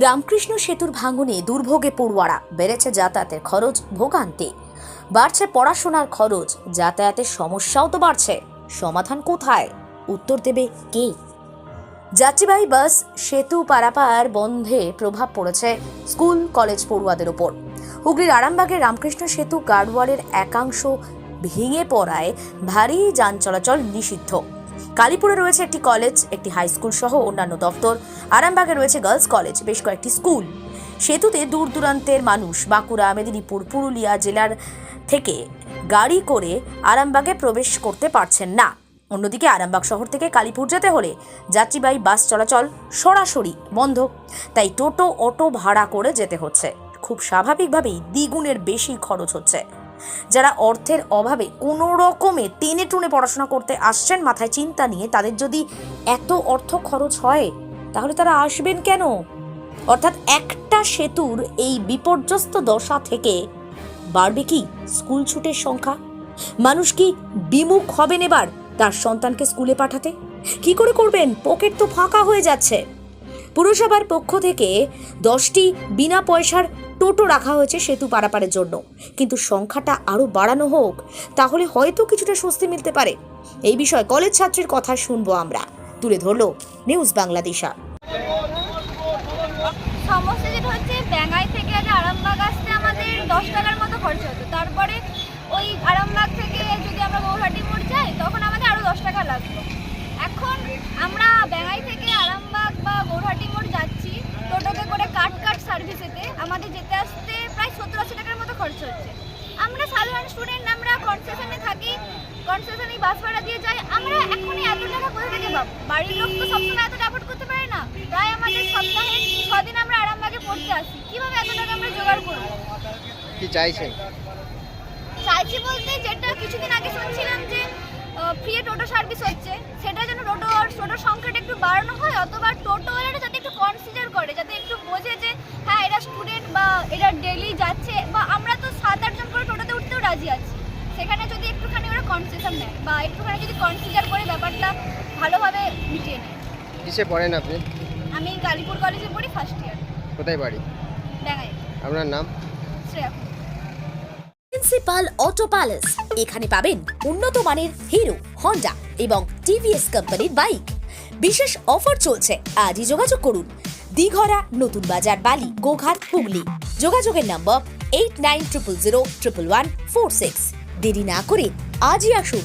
রামকৃষ্ণ সেতুর ভাঙনে দুর্ভোগে পড়ুয়ারা। বেড়েছে যাতায়াতের খরচ, ভোগান্তি। বাড়ছে পড়াশোনার খরচ, যাতায়াতের সমস্যাও তো বাড়ছে। সমাধান কোথায়? উত্তর দেবে কে? যাত্রীবাহী বাস, সেতু পারাপার বন্ধে প্রভাব পড়েছে স্কুল, কলেজ পড়ুয়াদের ওপর। হুগলির আরামবাগের রামকৃষ্ণ সেতু গার্ডওয়ালের একাংশ ভেঙে পড়ায় ভারী যান চলাচল নিষিদ্ধ। কালীপুরে রয়েছে একটি কলেজ একটি হাই স্কুল সহ অন্যান্য দপ্তর। আরামবাগে রয়েছে গার্লস কলেজ বেশ কয়েকটি স্কুল সেতুতে দূর দূরান্তের মানুষ বাঁকুড়া, মেদিনীপুর, পুরুলিয়া জেলার থেকে গাড়ি করে আরামবাগে প্রবেশ করতে পারছেন না। অন্যদিকে আরামবাগ শহর থেকে কালীপুর যেতে হলে যাত্রীবাহী বাস চলাচল সরাসরি বন্ধ। তাই টোটো, অটো ভাড়া করে যেতে হচ্ছে। খুব স্বাভাবিকভাবেই দ্বিগুণের বেশি খরচ হচ্ছে। যারা অর্থের অভাবে কোনো রকমে টেনে টুনে পড়াশোনা করতে আসছেন, মাথায় চিন্তা নিয়ে তাদের যদি এত অর্থ খরচ হয়, তাহলে তারা আসবেন কেন? অর্থাৎ একটা সেতুর এই বিপর্যস্ত দশা থেকে বাড়বে কি স্কুল ছুটের সংখ্যা? মানুষ কি বিমুখ হবেন এবার তার সন্তানকে স্কুলে পাঠাতে? কি করে করবেন? পকেট তো ফাঁকা হয়ে যাচ্ছে। পুরসভার পক্ষ থেকে দশটি বিনা পয়সার টোটো রাখা হয়েছে সেতু পারাপারের জন্য। কিন্তু সংখ্যাটা আরও বাড়ানো হোক, তাহলে হয়তো কিছুটা স্বস্তি মিলতে পারে। এই বিষয়ে কলেজ ছাত্রীর কথা শুনব আমরা। তুলে ধরলো নিউজ বাংলাদেশা যেটা হচ্ছে, ব্যাঙ্গাই থেকে আগে আরামবাগ আসতে আমাদের দশ টাকার মতো খরচা হতো। তারপরে ওই আরামবাগ থেকে যদি আমরা গৌহাটি মোড় যাই তখন আমাদের আরও দশ টাকা লাগতো এখন আমরা ব্যাঙ্গাই থেকে আরামবাগ বা গৌহাটি মোড় যাচ্ছি টোটোতে করে কাট কাট সার্ভিসেতে আমাদের যেতে আসতে প্রায় সত্তর আশি টাকার মতো খরচ হচ্ছে। আমরা সাধারণ স্টুডেন্ট আমরা কনসেশনে থাকি কনসেশনে বাস ভাড়া দিয়ে যাই আমরা এখনই এত টাকা কোথা থেকে পাবো? বাড়ির লোক তো সবসময় এত অ্যাফোর্ড করতে পারে না। তাই আমাদের সপ্তাহে ছদিন আমরা আরামবাগে পড়তে আসি। কীভাবে এত টাকা আমরা জোগাড় করব? কি চাইছেন চাইছি বলতে যেটা কিছুদিন আগে শুনছিলাম যে ফ্রি টোটো সার্ভিস হচ্ছে। সেটা যেন টোটো টোটোর সংখ্যাটা একটু বাড়ানো হয় অথবা টোটোওয়ালারা যাতে একটু কনসিডার করে যাতে একটু বোঝে যে হ্যাঁ এরা স্টুডেন্ট বা এরা ডেলি যাচ্ছে বা আমরা তো সাত আটজন করে টোটোতে উঠতেও রাজি আছি। সেখানে যদি একটুখানি ওরা কনসেশন নেয় বা একটুখানি যদি কনসিডার করে ব্যাপারটা ভালোভাবে মিটিয়ে নেয়। কিসে পড়েন আপনি? আমি কালীপুর কলেজে পড়ি ফার্স্ট ইয়ার কোথায় বাড়ি? ব্যাঙ্গাই আপনার নাম? শ্রেয়া। প্রিন্সিপাল অটো প্যালেস এখানে পাবেন উন্নত মানের হিরো হন্ডা এবং টিভিএস কোম্পানির বাইক বিশেষ অফার চলছে। আজই যোগাযোগ করুন। দিঘরা নতুন বাজার বালি গোঘাট হুগলি। যোগাযোগের number eight nine triple zero triple one four six দেরি না করে আজই আসুন।